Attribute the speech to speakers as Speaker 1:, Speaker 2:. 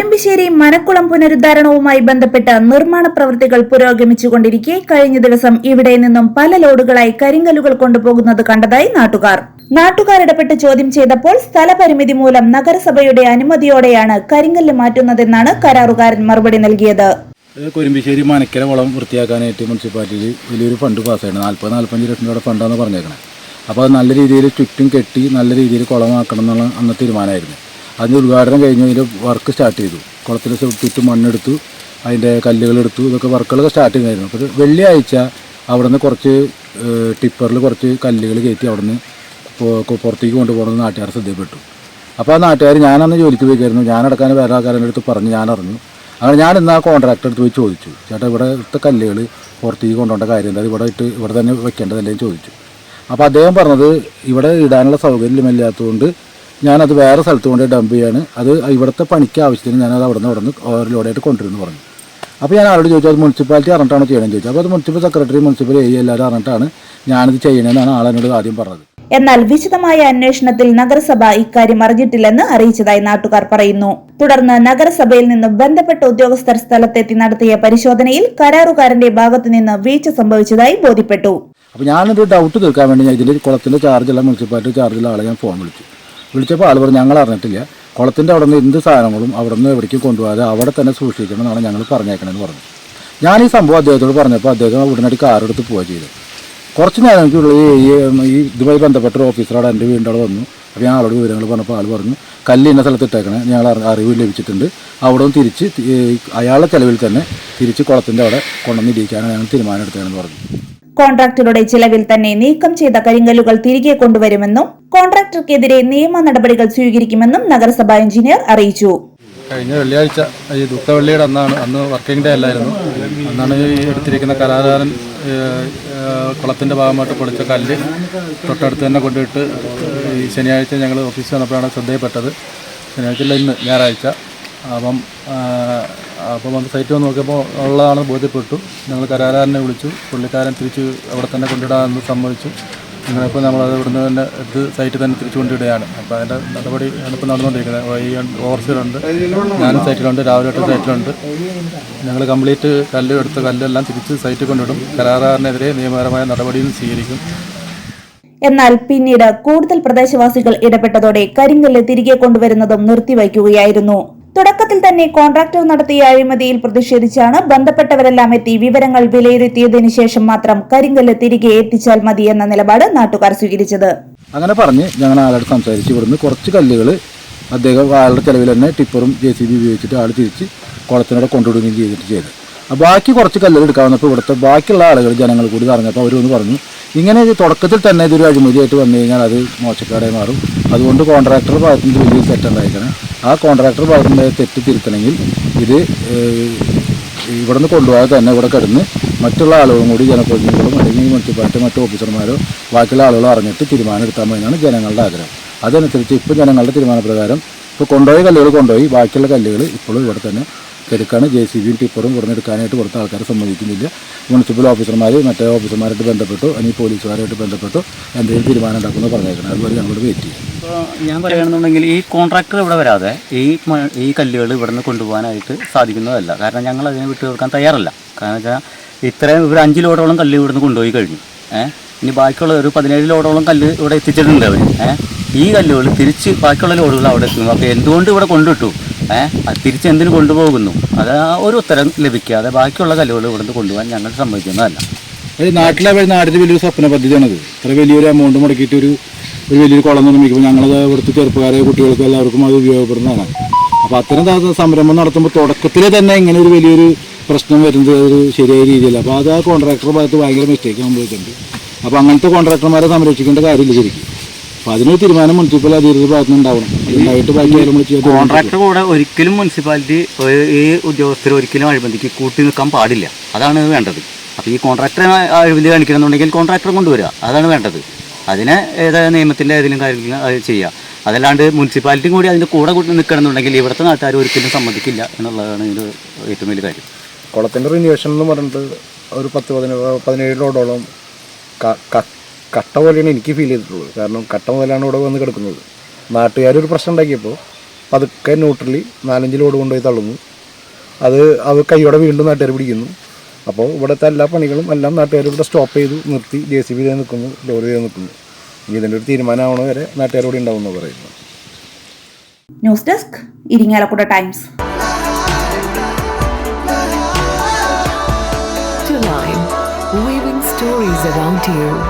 Speaker 1: കൊരുമ്പിശ്ശേരി മനക്കുളം പുനരുദ്ധാരണവുമായി ബന്ധപ്പെട്ട് നിർമ്മാണ പ്രവൃത്തികൾ പുരോഗമിച്ചുകൊണ്ടിരിക്കെ കഴിഞ്ഞ ദിവസം ഇവിടെ നിന്നും പല ലോഡുകളായി കരിങ്കല്ലുകൾ കൊണ്ടുപോകുന്നത് കണ്ടതായി നാട്ടുകാർ. നാട്ടുകാരിടപെട്ട് ചോദ്യം ചെയ്തപ്പോൾ സ്ഥലപരിമിതി മൂലം നഗരസഭയുടെ അനുമതിയോടെയാണ് കരിങ്കല്ല് മാറ്റുന്നതെന്നാണ് കരാറുകാരൻ മറുപടി നൽകിയത്.
Speaker 2: കുരുമ്പിശ്ശേരി മനക്കര വളം വൃത്തിയാക്കാനായിട്ട് മുനിസിപ്പാലിറ്റിയിൽ വലിയൊരു ഫണ്ട് പാസ്സായിരുന്നു നാൽപ്പത് നാൽപ്പത്തഞ്ച് ലക്ഷം രൂപയുടെ ഫണ്ടാണെന്ന് പറഞ്ഞേക്കണേ. അപ്പോൾ അത് നല്ല രീതിയിൽ ചുറ്റും കെട്ടി നല്ല രീതിയിൽ കുളമാക്കണം എന്നുള്ള അന്ന് തീരുമാനമായിരുന്നു. അതിന് ഉദ്ഘാടനം കഴിഞ്ഞ് അതിന്റെ വർക്ക് സ്റ്റാർട്ട് ചെയ്തു. കുളത്തിൽ ചുറ്റും മണ്ണെടുത്തു അതിന്റെ കല്ലുകളെടുത്തു ഇതൊക്കെ വർക്കുകളൊക്കെ സ്റ്റാർട്ട് ചെയ്യുന്നതായിരുന്നു അപ്പോൾ വെള്ളിയാഴ്ച അവിടുന്ന് കുറച്ച് ടിപ്പറിൽ കുറച്ച് കല്ലുകൾ കയറ്റി അവിടുന്ന് പുറത്തേക്ക് കൊണ്ടുപോകണമെന്ന് നാട്ടുകാർ ശ്രദ്ധയപ്പെട്ടു അപ്പോൾ ആ നാട്ടുകാർ ഞാനന്ന് ജോലിക്ക് പോയിക്കായിരുന്നു. ഞാനടക്കാൻ വേറെ ആൾക്കാരുടെ അടുത്ത് പറഞ്ഞ് ഞാൻ അറിഞ്ഞു. അങ്ങനെ ഞാൻ ഇന്ന് ആ കോൺട്രാക്ടർ അടുത്ത് പോയി ചോദിച്ചു. ചേട്ടാ ഇവിടെ ഇവിടുത്തെ കല്ലുകൾ പുറത്തേക്ക് കൊണ്ടുപോകേണ്ട കാര്യം എന്താ? ഇവിടെ ഇട്ട് ഇവിടെ തന്നെ വെക്കേണ്ടതല്ലേ ചോദിച്ചു. അപ്പോൾ അദ്ദേഹം പറഞ്ഞത് ഇവിടെ ഇടാനുള്ള സൗകര്യമില്ലാത്തതുകൊണ്ട് ഞാനത് വേറെ സ്ഥലത്ത് കൊണ്ട് ഡംപ് ചെയ്യാണ്. അത് ഇവിടുത്തെ പണിക്ക് ആവശ്യത്തിന് ഞാനത് അവിടെ നിന്ന് അവിടെ നിന്ന് ഓവർലോഡായിട്ട് കൊണ്ടുവരുന്നു പറഞ്ഞു. അപ്പോൾ ഞാൻ ആരോട് ചോദിച്ചു അത് മുനിസിപ്പാലിറ്റി അറിഞ്ഞിട്ടാണോ ചെയ്യണമെന്ന് ചോദിച്ചു. അപ്പോൾ അത് മുനിസിപ്പൽ സെക്രട്ടറി മുനിസിപ്പൽ ഏരിയ എല്ലാവരും അറിഞ്ഞിട്ടാണ് ഞാനത് ചെയ്യണമെന്നാണ് ആളെന്നോട് ആദ്യം പറഞ്ഞത്.
Speaker 1: എന്നാൽ വിശദമായ അന്വേഷണത്തിൽ നഗരസഭ ഇക്കാര്യം അറിഞ്ഞിട്ടില്ലെന്ന് അറിയിച്ചതായി നാട്ടുകാർ പറയുന്നു. തുടർന്ന് നഗരസഭയിൽ നിന്ന് ബന്ധപ്പെട്ട ഉദ്യോഗസ്ഥർ സ്ഥലത്തെത്തി നടത്തിയ പരിശോധനയിൽ കരാറുകാരന്റെ ഭാഗത്തുനിന്ന് വീഴ്ച സംഭവിച്ചതായി ബോധ്യപ്പെട്ടു.
Speaker 2: അപ്പോൾ ഞാനൊരു ഡൗട്ട് തീർക്കാൻ വേണ്ടി ഞാൻ ഇതിന്റെ കുളത്തിന്റെ ചാർജുള്ള മുനിസിപ്പാലിറ്റി ചാർജുള്ള ആളെ ഞാൻ ഫോൺ വിളിച്ചു. വിളിച്ചപ്പോൾ ആൾ പറഞ്ഞു ഞങ്ങൾ അറിഞ്ഞിട്ടില്ല. കുളത്തിന്റെ അവിടെ നിന്ന് എന്ത് സാധനങ്ങളും അവിടെ നിന്ന് എവിടേക്കും കൊണ്ടുപോകാതെ അവിടെ തന്നെ സൂക്ഷിക്കണം എന്നാണ് ഞങ്ങൾ പറഞ്ഞേക്കണമെന്ന് പറഞ്ഞു. ഞാൻ ഈ സംഭവം അദ്ദേഹത്തോട് പറഞ്ഞപ്പോൾ അദ്ദേഹം ഉടനടി കാറെടുത്ത് പോവുക ചെയ്തു കുറച്ച് നേരങ്ങൾക്കുള്ളിൽ ഈ ഈ ഇതുമായി ബന്ധപ്പെട്ട ഒരു ഓഫീസറോട് എന്റെ വീടിന്റെ വന്നു. അപ്പോൾ ഞാൻ ആളോട് വിവരങ്ങൾ പറഞ്ഞപ്പോൾ ആൾ പറഞ്ഞു കല്ല് ഇന്ന സ്ഥലത്ത് ഇട്ടേക്കണേ ഞങ്ങൾ അറി- അറിവ് ലഭിച്ചിട്ടുണ്ട്. അവിടെ നിന്ന് തിരിച്ച് അയാളുടെ ചെലവിൽ തന്നെ തിരിച്ച് കുളത്തിന്റെ അവിടെ കൊണ്ടുവന്ന് ഇടിക്കാനാണ് ഞങ്ങൾ തീരുമാനം എടുത്തതെന്ന് പറഞ്ഞു.
Speaker 1: കോൺട്രാക്ടറുടെ ചിലവിൽ തന്നെ നീക്കം ചെയ്ത കരിങ്കല്ലുകൾ തിരികെ കൊണ്ടുവരുമെന്നും കോൺട്രാക്ടർക്കെതിരെ നിയമ നടപടികൾ സ്വീകരിക്കുമെന്നും നഗരസഭാ എഞ്ചിനീയർ അറിയിച്ചു.
Speaker 3: കഴിഞ്ഞ വെള്ളിയാഴ്ച ഈ ദുഃഖവെള്ളിയുടെ അന്നാണ് അന്ന് വർക്കിംഗ് ഡേ അല്ലായിരുന്നു. അന്നാണ് ഈ എടുത്തിരിക്കുന്ന ഏഹ്, കുളത്തിന്റെ ഭാഗമായിട്ട് പൊളിച്ച കല്ല് തൊട്ടടുത്ത് തന്നെ കൊണ്ടുപോയിട്ട് ഈ ശനിയാഴ്ച ഞങ്ങൾ ഓഫീസിൽ വന്നപ്പോഴാണ് ശ്രദ്ധയിൽപ്പെട്ടത്. ശനിയാഴ്ച ഇന്ന് ഞായറാഴ്ച. അപ്പം ആഹ്, അപ്പം വന്ന് സൈറ്റ് വന്ന് നോക്കിയപ്പോൾ ഉള്ളതാണ് ബോധ്യപ്പെട്ടു. ഞങ്ങൾ കരാറുകാരനെ വിളിച്ചു. പുള്ളിക്കാരൻ തിരിച്ച് അവിടെ തന്നെ കൊണ്ടിടാമെന്ന് സമ്മതിച്ചു. ഇപ്പോൾ നമ്മളത് ഇവിടുന്ന് തന്നെ എടുത്ത് സൈറ്റിൽ തന്നെ തിരിച്ചു കൊണ്ടിടുകയാണ് അപ്പോൾ അതിന്റെ നടപടി ഇപ്പോൾ നടന്നുകൊണ്ടിരിക്കുന്നത്. ഈ ഓവർസീലുണ്ട് ഞാനും സൈറ്റിലുണ്ട് രാവിലെ തൊട്ട് സൈറ്റിലുണ്ട് ഞങ്ങൾ കംപ്ലീറ്റ് കല്ല് എടുത്ത് കല്ലെല്ലാം തിരിച്ച് സൈറ്റിൽ കൊണ്ടിടും കരാറുകാരനെതിരെ നിയമപരമായ നടപടിയും സ്വീകരിക്കും.
Speaker 1: എന്നാൽ പിന്നീട് കൂടുതൽ പ്രദേശവാസികൾ ഇടപെട്ടതോടെ കരിങ്കല്ല് തിരികെ കൊണ്ടുവരുന്നതും നിർത്തിവയ്ക്കുകയായിരുന്നു. തുടക്കത്തിൽ തന്നെ കോൺട്രാക്ടർ നടത്തിയ അഴിമതിയിൽ പ്രതിഷേധിച്ചാണ് ബന്ധപ്പെട്ടവരെല്ലാം എത്തി വിവരങ്ങൾ വിലയിരുത്തിയതിനു ശേഷം മാത്രം കരിങ്കല്ല് തിരികെ എത്തിച്ചാൽ മതി എന്ന നിലപാട് നാട്ടുകാർ സ്വീകരിച്ചത്.
Speaker 2: അങ്ങനെ പറഞ്ഞ് ഞങ്ങൾ ആളോട് സംസാരിച്ച് ഇവിടുന്ന് കുറച്ച് കല്ലുകൾ അദ്ദേഹം ആളുടെ ചെലവിൽ തന്നെ ടിപ്പറും ജെ സി ബി ഉപയോഗിച്ചിട്ട് ആൾ തിരിച്ച് കുളത്തിനോടെ കൊണ്ടുവിടുകയും ചെയ്തിട്ട് ചെയ്ത്. ബാക്കി കുറച്ച് കല്ലുകൾ എടുക്കാൻ വന്നപ്പോൾ ഇവിടുത്തെ ബാക്കിയുള്ള ആളുകൾ ജനങ്ങൾ കൂടി പറഞ്ഞപ്പോൾ അവരൊന്ന് പറഞ്ഞു ഇങ്ങനെ ഇത് തുടക്കത്തിൽ തന്നെ ഇതൊരു അഴിമതിയായിട്ട് വന്നു കഴിഞ്ഞാൽ അത് മോശക്കാരായി മാറും. അതുകൊണ്ട് കോൺട്രാക്ടർ ഭാഗത്ത് നിന്ന് വലിയ തെറ്റുണ്ടായിരിക്കണം ആ കോൺട്രാക്ടർ ഭാഗത്ത് നിന്ന് തെറ്റ് തിരുത്തണമെങ്കിൽ ഇത് ഇവിടുന്ന് കൊണ്ടുപോകാതെ തന്നെ ഇവിടെ കിടന്ന് മറ്റുള്ള ആളുകളും കൂടി ജനപ്രതിനിധികളും അല്ലെങ്കിൽ മുനിസിപ്പാലിറ്റി മറ്റു ഓഫീസർമാരോ ബാക്കിയുള്ള ആളുകളോ അറിഞ്ഞിട്ട് തീരുമാനം എടുത്താൽ മതിയാണ് ജനങ്ങളുടെ ആഗ്രഹം. അതനുസരിച്ച് ഇപ്പോൾ ജനങ്ങളുടെ തീരുമാനപ്രകാരം ഇപ്പോൾ കൊണ്ടുപോയ കല്ലുകൾ കൊണ്ടുപോയി ബാക്കിയുള്ള കല്ലുകൾ ഇപ്പോഴും ഇവിടെ തന്നെ എടുക്കാണ്. ജെ സി ബിയും ടിപ്പറും ഇവിടെ പുറത്ത് ആൾക്കാരെ സമ്മതിക്കുന്നില്ല. മുനിസിപ്പൽ ഓഫീസർമാർ മറ്റേ ഓഫീസർമാരായിട്ട് ബന്ധപ്പെട്ടു. അല്ലെങ്കിൽ പോലീസുകാരായിട്ട് ബന്ധപ്പെട്ടു. എന്തെങ്കിലും തീരുമാനം ഉണ്ടാക്കുമെന്ന് പറഞ്ഞേക്കണം. അതുപോലെ ഞങ്ങളോട് വെയിറ്റ് ചെയ്യും.
Speaker 4: ഞാൻ പറയുകയാണെന്നുണ്ടെങ്കിൽ ഈ കോൺട്രാക്ടർ ഇവിടെ വരാതെ ഈ ഈ കല്ലുകൾ ഇവിടെ നിന്ന് കൊണ്ടുപോകാനായിട്ട് സാധിക്കുന്നതല്ല. കാരണം ഞങ്ങൾ അതിനെ വിട്ടു കൊടുക്കാൻ തയ്യാറല്ല. കാരണം വെച്ചാൽ ഇത്രയും ഒരു അഞ്ച് ലോഡോളം കല്ല് ഇവിടെ നിന്ന് കൊണ്ടുപോയി കഴിഞ്ഞു. ഏഹ് ഇനി ബാക്കിയുള്ള ഒരു പതിനേഴ് ലോഡോളം കല്ല് ഇവിടെ എത്തിച്ചിട്ടുണ്ട് അവർ ഏഹ് ഈ കല്ലുകൾ തിരിച്ച് ബാക്കിയുള്ള ലോഡുകൾ അവിടെ എത്തുന്നു. അപ്പോൾ എന്തുകൊണ്ട് ഇവിടെ അത് തിരിച്ച് എന്തിന് കൊണ്ടുപോകുന്നു? അത് ഒരു ഉത്തരം ലഭിക്കാതെ ബാക്കിയുള്ള കല്ലുകൾ ഇവിടുന്ന് കൊണ്ടുപോകാൻ ഞങ്ങൾ സമ്മതിക്കുന്നതല്ല.
Speaker 2: ഒരു നാട്ടിലെ നാടിന്റെ വലിയൊരു സ്വപ്ന പദ്ധതിയാണത്. ഇത്ര വലിയൊരു എമൗണ്ട് മുടക്കിയിട്ട് ഒരു ഒരു വലിയൊരു കുളം നിർമ്മിക്കുമ്പോൾ ഞങ്ങളത് ഇവിടുത്തെ ചെറുപ്പക്കാരെ കുട്ടികൾക്ക് എല്ലാവർക്കും അത് ഉപയോഗപ്പെടുന്നതാണ്. അപ്പോൾ അത്തരം സംരംഭം നടത്തുമ്പോൾ തുടക്കത്തിൽ തന്നെ ഇങ്ങനെ ഒരു വലിയൊരു പ്രശ്നം വരുന്നത് ഒരു ശരിയായ രീതിയിൽ അപ്പോൾ അത് ആ കോൺട്രാക്ടർ ഭാഗത്ത് ഭയങ്കര മിസ്റ്റേക്ക് സംഭവിച്ചിട്ടുണ്ട് അപ്പോൾ അങ്ങനത്തെ കോൺട്രാക്ടർമാരെ സംരക്ഷിക്കേണ്ട കാര്യമില്ല ശരിക്കും. അപ്പോൾ അതിനൊരു തീരുമാനം മുനിസിപ്പൽ അധികൃതർ ഭാഗത്തുനിന്ന് ഉണ്ടാവണം അതുണ്ടായിട്ട് ബാക്കി
Speaker 4: കോൺട്രാക്ടർ കൂടെ ഒരിക്കലും മുനിസിപ്പാലിറ്റി ഈ ഉദ്യോഗസ്ഥർ ഒരിക്കലും അഴിമതിക്ക് കൂട്ടി നിൽക്കാൻ പാടില്ല. അതാണ് വേണ്ടത്. അപ്പോൾ ഈ കോൺട്രാക്ടറെ അഴിമതി കാണിക്കണമെന്നുണ്ടെങ്കിൽ കോൺട്രാക്ടറെ കൊണ്ടുവരിക. അതാണ് വേണ്ടത്. അതിനെ ഏതായ നിയമത്തിന്റെ ഏതെങ്കിലും കാര്യങ്ങൾ അത് ചെയ്യുക. അതല്ലാണ്ട് മുനിസിപ്പാലിറ്റിയും കൂടി അതിന്റെ കൂടെ കൂട്ടി നിൽക്കണമെന്നുണ്ടെങ്കിൽ ഇവിടുത്തെ നാട്ടുകാർ ഒരിക്കലും സമ്മതിക്കില്ല എന്നുള്ളതാണ് ഇതിന്റെ ഏറ്റവും വലിയ കാര്യം.
Speaker 5: കുളത്തിന്റെ റിന്യൂവേഷൻ എന്ന് പറഞ്ഞിട്ട് ഒരു പത്ത് പതിനേഴ് പതിനേഴ് ലോഡോളം കട്ട പോലെയാണ് എനിക്ക് ഫീൽ ചെയ്തിട്ടുള്ളത്. കാരണം കട്ട മുതലാണ് ഇവിടെ വന്ന് കിടക്കുന്നത്. നാട്ടുകാരൊരു പ്രശ്നം ഉണ്ടാക്കിയപ്പോൾ പതുക്കെ ന്യൂട്രലി നാലഞ്ച് ലോഡ് കൊണ്ടുപോയി തള്ളുന്നു. അത് അവർ കൈയോടെ വീണ്ടും നാട്ടുകാർ പിടിക്കുന്നു. അപ്പോൾ ഇവിടുത്തെ എല്ലാ പണികളും എല്ലാം നാട്ടുകാർ ഇവിടെ സ്റ്റോപ്പ് ചെയ്തു നിർത്തി ജെ സി ബി ചെയ്ത് നിൽക്കുന്നു ലോറി ചെയ്ത് നിൽക്കുന്നു. ഇനി ഇതിന്റെ ഒരു തീരുമാനമാവണ വരെ നാട്ടുകാരോട് ഉണ്ടാവും എന്ന് പറയുന്നു
Speaker 1: news desk Irinjalakuda times.
Speaker 6: Weaving stories around you.